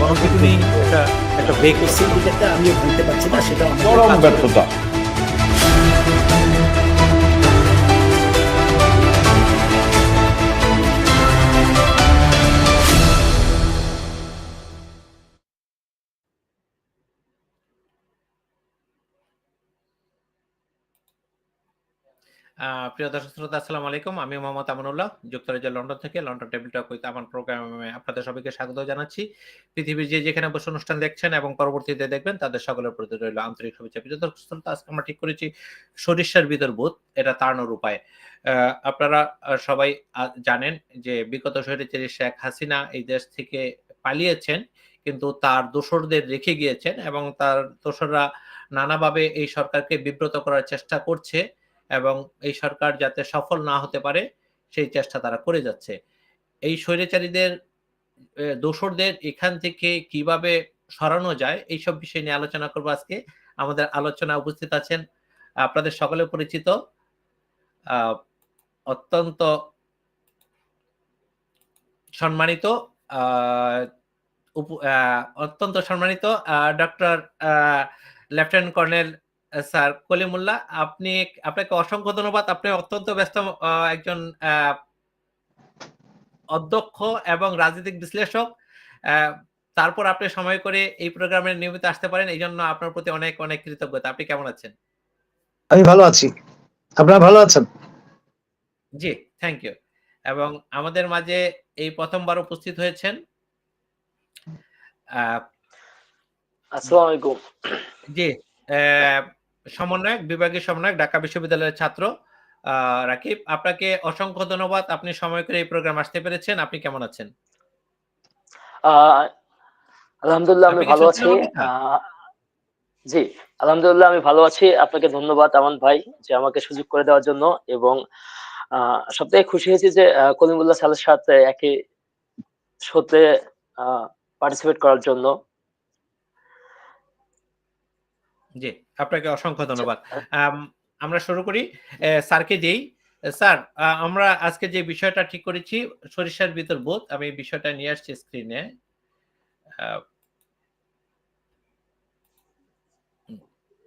গণবিধি একটা একটা ব্রেক হচ্ছে আমিও বুঝতে পারছি না সেটা চরম ব্যর্থতা। প্রিয় দর্শক শ্রোতা, আসসালামু আলাইকুম। আমি মোহাম্মদ আমানুল্লাহ, যুক্তরাজ্যের লন্ডন থেকে লন্ডন টেবিল টক উইথ আমার প্রোগ্রামে আপনাদের সবাইকে স্বাগত জানাচ্ছি। পৃথিবীর যে যেখানে বসে অনুষ্ঠান দেখছেন এবং পরবর্তীতে দেখবেন, তাদের সকলের প্রতি রইল আন্তরিক শুভেচ্ছা। প্রিয় দর্শক শ্রোতা, আজকে আমরা ঠিক করেছি সরিষার ভিতর বোধ এটা তাড়ানোর উপায়। আপনারা সবাই জানেন যে বিগত স্বৈরাচারী শেখ হাসিনা এই দেশ থেকে পালিয়েছেন, কিন্তু তার দোসরদের রেখে গিয়েছেন এবং তার দোসররা নানাভাবে এই সরকারকে বিব্রত করার চেষ্টা করছে। এবং এই সরকার যাতে সফল না হতে পারে, সেই চেষ্টা তারা করে যাচ্ছে। এই স্বৈরাচারীদের দোসরদের এখান থেকে কীভাবে সরানো যায়, এইসব বিষয় নিয়ে আলোচনা করব আজকে। আমাদের আলোচনা উপস্থিত আছেন, আপনাদের সকলে পরিচিত অত্যন্ত সম্মানিত অত্যন্ত সম্মানিত doctor lieutenant colonel sir Kalimullah আপনি আপনাকে অসংখ্য ধন্যবাদ। আপনি অত্যন্ত ব্যস্ত একজন আহ, অধ্যক্ষ এবং রাজনৈতিক বিশ্লেষক। আহ, তারপর আপনি সময় করে এই প্রোগ্রামে নিয়মিত আসতে পারেন। এই জন্য আপনার প্রতি অনেক অনেক কৃতজ্ঞতা। আপনি কেমন আছেন? আমি ভালো আছি। আপনারা ভালো আছেন? জি থ্যাংক ইউ এবং আমাদের মাঝে এই প্রথমবার উপস্থিত হয়েছেন আহ, আসসালামু আলাইকুম। জি আহ, সমন্বয়ক বিভাগীয় সমন্বয়ক ঢাকা বিশ্ববিদ্যালয়ের ছাত্র রাকিব আপনাকে অসংখ্য ধন্যবাদ। আপনি সময় করে এই প্রোগ্রাম আসতে পেরেছেন। আপনি কেমন আছেন? আলহামদুলিল্লাহ আমি ভালো আছি। জি আলহামদুলিল্লাহ আমি ভালো আছি। আপনাকে ধন্যবাদ আমান ভাই যে আমাকে সুযোগ করে দেওয়ার জন্য এবং সব থেকে খুশি হয়েছি যে কলিমুল্লাহ সালের সাথে একই শোতে পার্টিসিপেট করার জন্য। জি আপনাকে অসংখ্য ধন্যবাদ। আমরা শুরু করি। স্যারকে দিই। স্যার আমরা আজকে যে বিষয়টা ঠিক করেছি সরিষার ভিতর বোধ আমি এই বিষয়টা নিয়ে আসছি স্ক্রিনে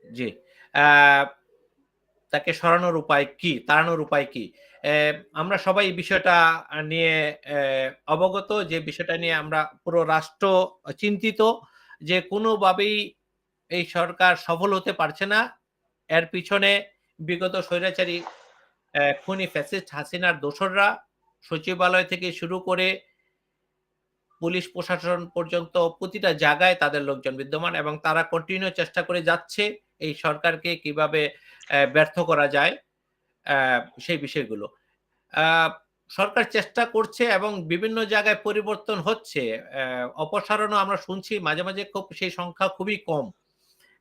জি তাকে সরানোর উপায় কি তাড়ানোর উপায় কি? আমরা সবাই এই বিষয়টা নিয়ে আহ, অবগত যে বিষয়টা নিয়ে আমরা পুরো রাষ্ট্র চিন্তিত যে কোনোভাবেই এই সরকার সফল হতে পারছে না। এর পিছনে বিগত স্বৈরাচারী খুনি ফ্যাসিস্ট হাসিনার দোসররা সচিবালয় থেকে শুরু করে পুলিশ প্রশাসন পর্যন্ত প্রতিটা জায়গায় তাদের লোকজন বিদ্যমান এবং তারা কন্টিনিউ চেষ্টা করে যাচ্ছে এই সরকারকে কীভাবে ব্যর্থ করা যায় সেই বিষয়গুলো। সরকার চেষ্টা করছে এবং বিভিন্ন জায়গায় পরিবর্তন হচ্ছে। অপসারণও আমরা শুনছি, মাঝে মাঝে খুব, সেই সংখ্যা খুবই কম।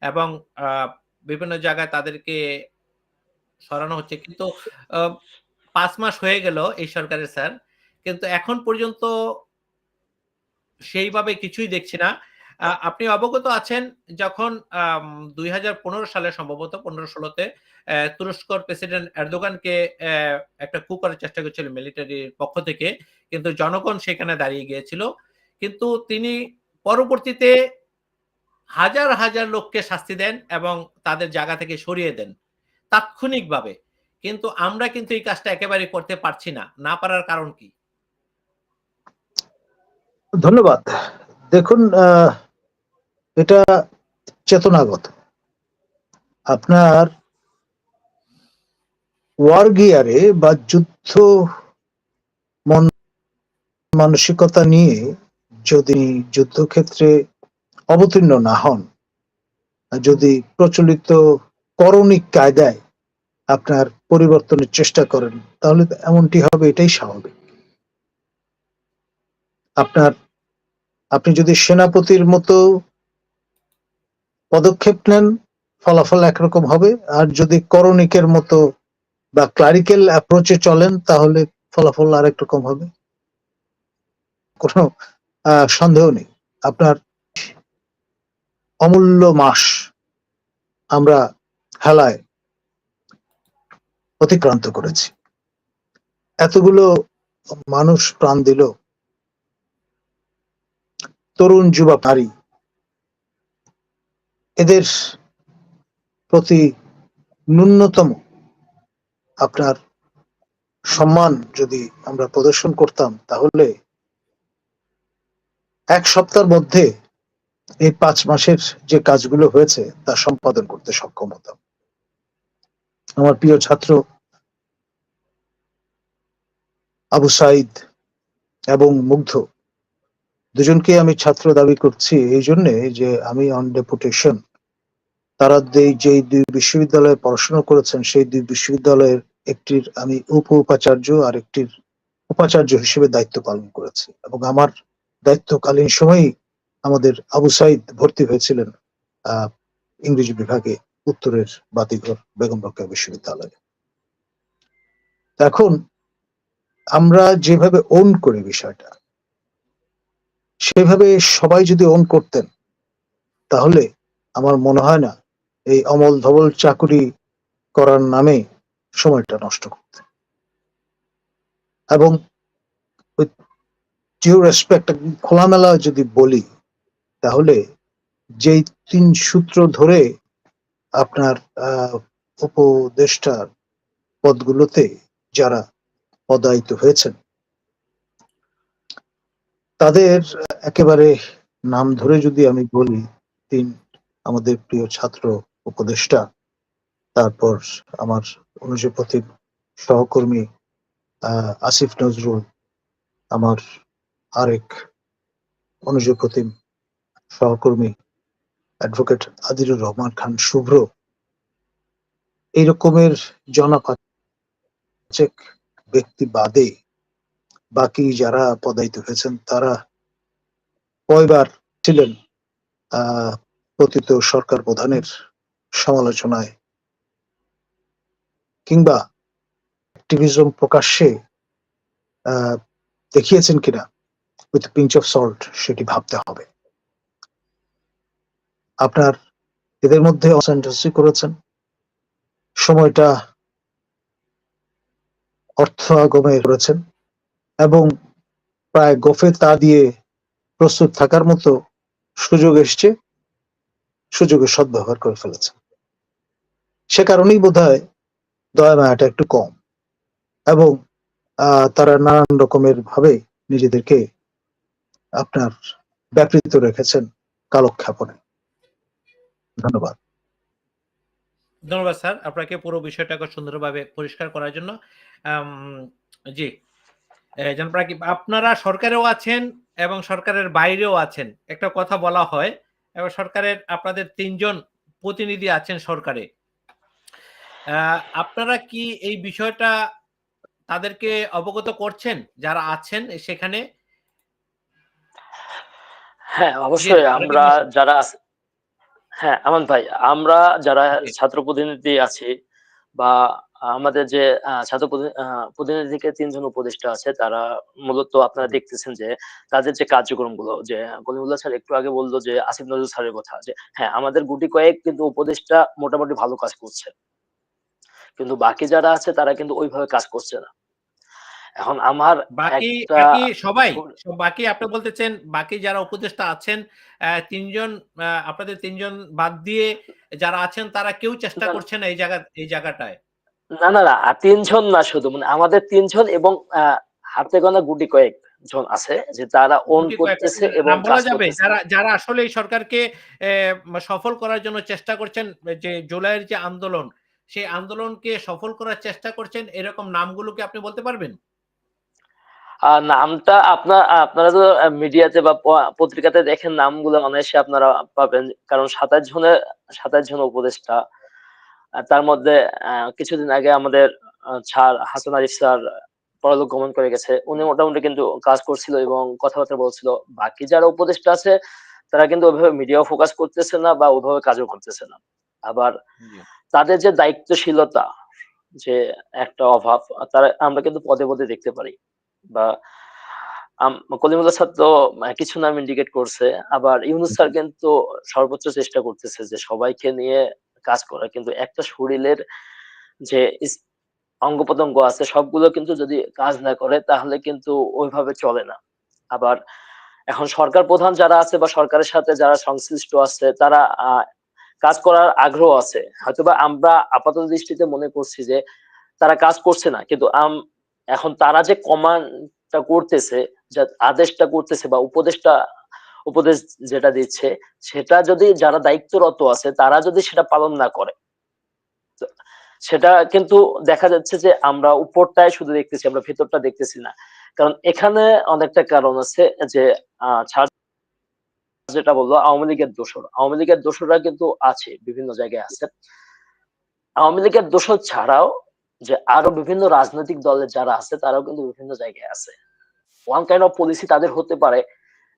এবং বিভিন্ন জায়গায় তাদেরকে সরানো হচ্ছে। কিন্তু পাঁচ মাস হয়ে গেল এই সরকারের স্যার। কিন্তু এখন পর্যন্ত সেইভাবে কিছুই দেখছি না। আপনি অবগত আছেন যখন দুই হাজার পনেরো সালে সম্ভবত পনেরো ষোলোতে তুরস্কর প্রেসিডেন্ট এরদোগানকে একটা কু করার চেষ্টা করছিল মিলিটারির পক্ষ থেকে। কিন্তু জনগণ সেখানে দাঁড়িয়ে গিয়েছিল। কিন্তু তিনি পরবর্তীতে হাজার হাজার লোককে শাস্তি দেন এবং তাদের জায়গা থেকে সরিয়ে দেন তাৎক্ষণিকভাবে। কিন্তু আমরা কিন্তু এই কাজটা একেবারে করতে পারছি না। না পারার কারণ কি? ধন্যবাদ। দেখুন এটা চেতনাগত। আপনার ওয়ার গিয়ারে বা যুদ্ধ মন মানসিকতা নিয়ে যদি যুদ্ধক্ষেত্রে অবতীর্ণ না হন। যদি প্রচলিত করণিক কায়দায় আপনার পরিবর্তনের চেষ্টা করেন, তাহলে এমনটি হবে, এটাই স্বাভাবিক। আপনার, আপনি যদি সেনাপতির মতো পদক্ষেপ নেন, ফলাফল একরকম হবে। আর যদি করণিকের মতো বা ক্লারিক্যাল অ্যাপ্রোচে চলেন, তাহলে ফলাফল আরেক রকম হবে। কোনো সন্দেহ নেই। আপনার অমূল্য মাস আমরা হেলায় অতিক্রান্ত করেছি। এতগুলো মানুষ প্রাণ দিল। তরুণ যুবা নারী এদের প্রতি ন্যূনতম আপনার সম্মান যদি আমরা প্রদর্শন করতাম, তাহলে এক সপ্তাহের মধ্যে এই পাঁচ মাসের যে কাজগুলো হয়েছে, তা সম্পাদন করতে সক্ষম হতাম। আমার প্রিয় ছাত্র আবু সাইদ এবং মুগ্ধ দুজনকে আমি ছাত্র দাবি করছি এই জন্যে যে আমি অন ডেপুটেশন তারা যে- দুই বিশ্ববিদ্যালয়ে পড়াশোনা করেছেন, সেই দুই বিশ্ববিদ্যালয়ের একটির আমি উপ উপাচার্য আর একটির উপাচার্য হিসেবে দায়িত্ব পালন করেছি। এবং আমার দায়িত্বকালীন সময়ই আমাদের আবু সাইদ ভর্তি হয়েছিলেন ইংরেজি বিভাগে উত্তরের বাতিঘর বেগম রোকেয়া বিশ্ববিদ্যালয়ে। এখন আমরা যেভাবে ওন করি বিষয়টা, সেভাবে সবাই যদি ওন করতেন, তাহলে আমার মনে হয় না এই অমল ধবল চাকুরি করার নামে সময়টা নষ্ট করতে এবং খোলামেলা যদি বলি তাহলে যেই তিন সূত্র ধরে আপনার উপদেষ্টার পদগুলোতে যারা পদায়িত হয়েছেন, তাদের একেবারে নাম ধরে যদি আমি বলি, তিন আমাদের প্রিয় ছাত্র উপদেষ্টা, তারপর আমার অনুজপতির সহকর্মী আসিফ নজরুল, আমার আরেক অনুজপতিম সহকর্মী অ্যাডভোকেট আদিরুর রহমান খান শুভ্র। এই রকমের জনাপাচেক ব্যক্তি বাদে বাকি যারা পদায়িত হয়েছেন, তারা কয়বার ছিলেন পতিত সরকার প্রধানের সমালোচনায়? কিংবা অ্যাক্টিভিজম প্রকাশ্যে দেখিয়েছেন কিনা? উইথ পিঞ্চ অফ সল্ট সেটি ভাবতে হবে। আপনার এদের মধ্যে অসেন্টাসি করেছেন। সময়টা অর্থ আগমে করেছেন এবং প্রায় গোফে তা দিয়ে প্রস্তুত থাকার মতো সুযোগ এসছে, সুযোগের সদ্ব্যবহার করে ফেলেছেন। সে কারণেই বোধ হয় দয়া মায়াটা একটু কম এবং তারা নানান রকমের ভাবে নিজেদেরকে আপনার ব্যাপৃত রেখেছেন কালক্ষেপণে। ধন্যবাদ। ধন্যবাদ স্যার। আপনাকে পুরো বিষয়টাকে সুন্দরভাবে পরিষ্কার করার জন্য। জি। আপনারা সরকারেও আছেন এবং সরকারের বাইরেও আছেন। একটা কথা বলা হয় এবং সরকারের আপনাদের তিনজন প্রতিনিধি আছেন সরকারে। আহ, আপনারা কি এই বিষয়টা তাদেরকে অবগত করছেন? যারা আছেন সেখানে? হ্যাঁ অবশ্যই আমরা যারা হ্যাঁ আমান ভাই আমরা যারা ছাত্র প্রতিনিধি আছি বা আমাদের যে ছাত্র প্রতিনিধিকে তিনজন উপদেষ্টা আছে তারা মূলত আপনারা দেখতেছেন যে তাদের যে কার্যক্রমগুলো যে কলিমুল্লাহ স্যার একটু আগে বলল যে আসিফ নজরুল স্যারের কথা যে হ্যাঁ আমাদের গুটি কয়েক কিন্তু উপদেষ্টা মোটামুটি ভালো কাজ করছে। কিন্তু বাকি যারা আছে তারা কিন্তু ওইভাবে কাজ করছে না। এখন আমার বাকি বাকি সবাই বাকি আপনি বলতেছেন বাকি যারা উপদেষ্টা আছেন তিনজন আপনাদের তিনজন বাদ দিয়ে যারা আছেন তারা কেউ চেষ্টা না। করছে না এই জায়গা এই জায়গাটায়? না না না তিনজন না শুধু মানে আমাদের তিনজন এবং হাতে গোনা গুটি কয়েক জন আছে যে তারা ওন করতেছে এবং বলা যাবে যারা যারা আসলে এই সরকারকে সফল করার জন্য চেষ্টা করছেন যে জুলাইয়ের যে আন্দোলন সেই আন্দোলনকে সফল করার চেষ্টা করছেন এরকম নামগুলোকে আপনি বলতে পারবেন? নামটা আপনার আপনারা তো মিডিয়াতে বা পত্রিকাতে দেখেন নামগুলো অনায়াসে আপনারা পাবেন। কারণ সাতাশ জনের সাতাশ জন উপদেষ্টা। তার মধ্যে কিছুদিন আগে আমাদের স্যার হাসান আরিফ স্যার পরলোক গমন করে গেছে। উনি মোটামুটি কিন্তু কাজ করছিল এবং কথাবার্তা বলছিল। বাকি যারা উপদেষ্টা আছে তারা কিন্তু ওইভাবে মিডিয়া ফোকাস করতেছে না বা ওইভাবে কাজও করতেছে না। আবার তাদের যে দায়িত্বশীলতা যে একটা অভাব তারা আমরা কিন্তু পদে পদে দেখতে পারি। বা স্যার কিছু নাম ইন্ডিকেট করছে, আবার ইউনুস স্যার কিন্তু সর্বোচ্চ চেষ্টা করতেছে যে সবাইকে নিয়ে কাজ করা, কিন্তু একটা শরীরের যে অঙ্গ প্রত্যঙ্গ আছে, সবগুলো কিন্তু যদি কাজ না করে, তাহলে কিন্তু ওইভাবে চলে না। আবার এখন সরকার প্রধান যারা আছে বা সরকারের সাথে যারা সংশ্লিষ্ট আছে, তারা কাজ করার আগ্রহ আছে। হয়তোবা আমরা আপাতত দৃষ্টিতে মনে করছি যে তারা কাজ করছে না, কিন্তু এখন তারা যে কমান্ডটা করতেছে, যা আদেশটা করতেছে বা উপদেশটা, উপদেশ যেটা দিচ্ছে, সেটা যদি যারা দায়িত্বরত আছে, তারা যদি সেটা পালন না করে সেটা কিন্তু দেখা যাচ্ছে যে আমরা উপরটায় শুধু দেখতেছি, আমরা ভেতরটা দেখতেছি না। কারণ এখানে অনেকটা কারণ আছে যে যেটা বলল, আওয়ামী লীগের দোষর। আওয়ামী লীগের দোসররা কিন্তু আছে, বিভিন্ন জায়গায় আছে। আওয়ামী লীগের দোষর ছাড়াও যে আরও বিভিন্ন রাজনৈতিক দলের যারা আছে, তারাও কিন্তু বিভিন্ন জায়গায় আছে। ওয়ান কাইন্ড অফ পলিসি তাদের হতে পারে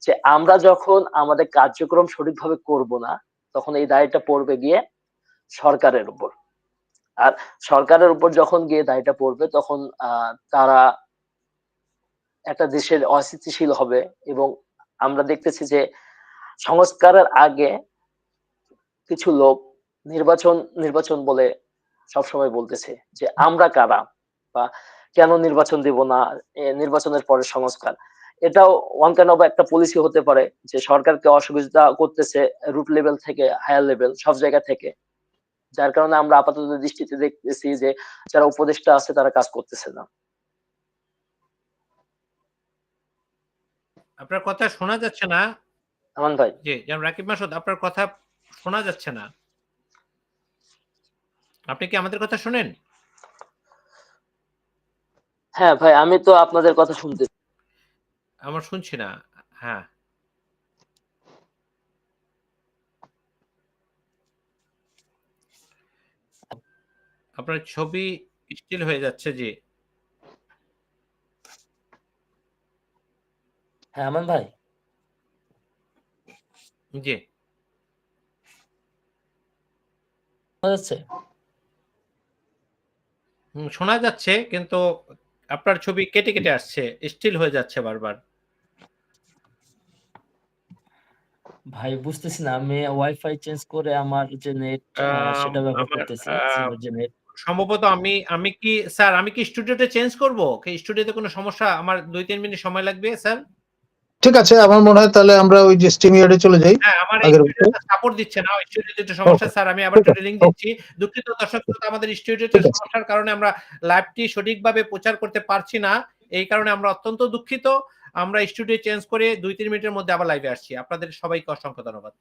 যে আমরা যখন আমাদের কার্যক্রম সঠিকভাবে করব না, তখন এই দায়টা পড়বে গিয়ে সরকারের উপর। আর সরকারের উপর যখন গিয়ে দায়টা পড়বে, তখন তারা একটা দেশের অস্থিতিশীল হবে এবং আমরা দেখতেছি যে সংস্কারের আগে কিছু লোক নির্বাচন নির্বাচন বলে সবসময় বলতেছে যে আমরা কারা বা কেন নির্বাচন দিব না নির্বাচনের পরে সংস্কার? এটাও ওয়ান কাইন্ড অফ একটা পলিসি হতে পারে যে সরকারকে অসুবিধা করতেছে রুট লেভেল থেকে হায়ার লেভেল সব জায়গা থেকে। যার কারণে আমরা আপাতত দৃষ্টিতে দেখতেছি যে যারা উপদেষ্টা আছে তারা কাজ করতেছে না। আপনার কথা শোনা যাচ্ছে না। আমান ভাই। জি রাকিব মাসুদ আপনার কথা শোনা যাচ্ছে না। আপনি কি আমাদের কথা শুনেন? হ্যাঁ ভাই আমি তো আপনাদের কথা শুনতে আমার শুনছি না। হ্যাঁ। আপনার ছবি স্টিল হয়ে যাচ্ছে জি। হ্যাঁ আমান ভাই। জি। হুম, শোনা যাচ্ছে কিন্তু আপনার ছবি কেটে কেটে আসছে স্টিল হয়ে যাচ্ছে বারবার। ভাই বুঝতেছি না আমি ওয়াইফাই চেঞ্জ করে আমার যে নেট সেটা ব্যবহার করতেছি যে নেট সম্ভবত আমি আমি কি স্যার আমি কি স্টুডিওতে চেঞ্জ করব? কি স্টুডিওতে কোনো সমস্যা? আমার দুই তিন মিনিট সময় লাগবে স্যার? ঠিক আছে আমার মনে হয় তাহলে আমরা ওই যে স্টিম ইয়ার্ডে চলে যাই। হ্যাঁ আমার আগের সাপোর্ট দিচ্ছে না স্টুডিওতে একটু সমস্যা স্যার আমি আবার একটু লিংক দিচ্ছি। দুঃখিত দর্শক শ্রোতা, আমাদের স্টুডিওতে সমস্যার কারণে আমরা লাইভটি সঠিকভাবে প্রচার করতে পারছি না। এই কারণে আমরা অত্যন্ত দুঃখিত। আমরা স্টুডিও চেঞ্জ করে দুই তিন মিনিটের মধ্যে আবার লাইভে আসছি। আপনাদের সবাইকে অসংখ্য ধন্যবাদ।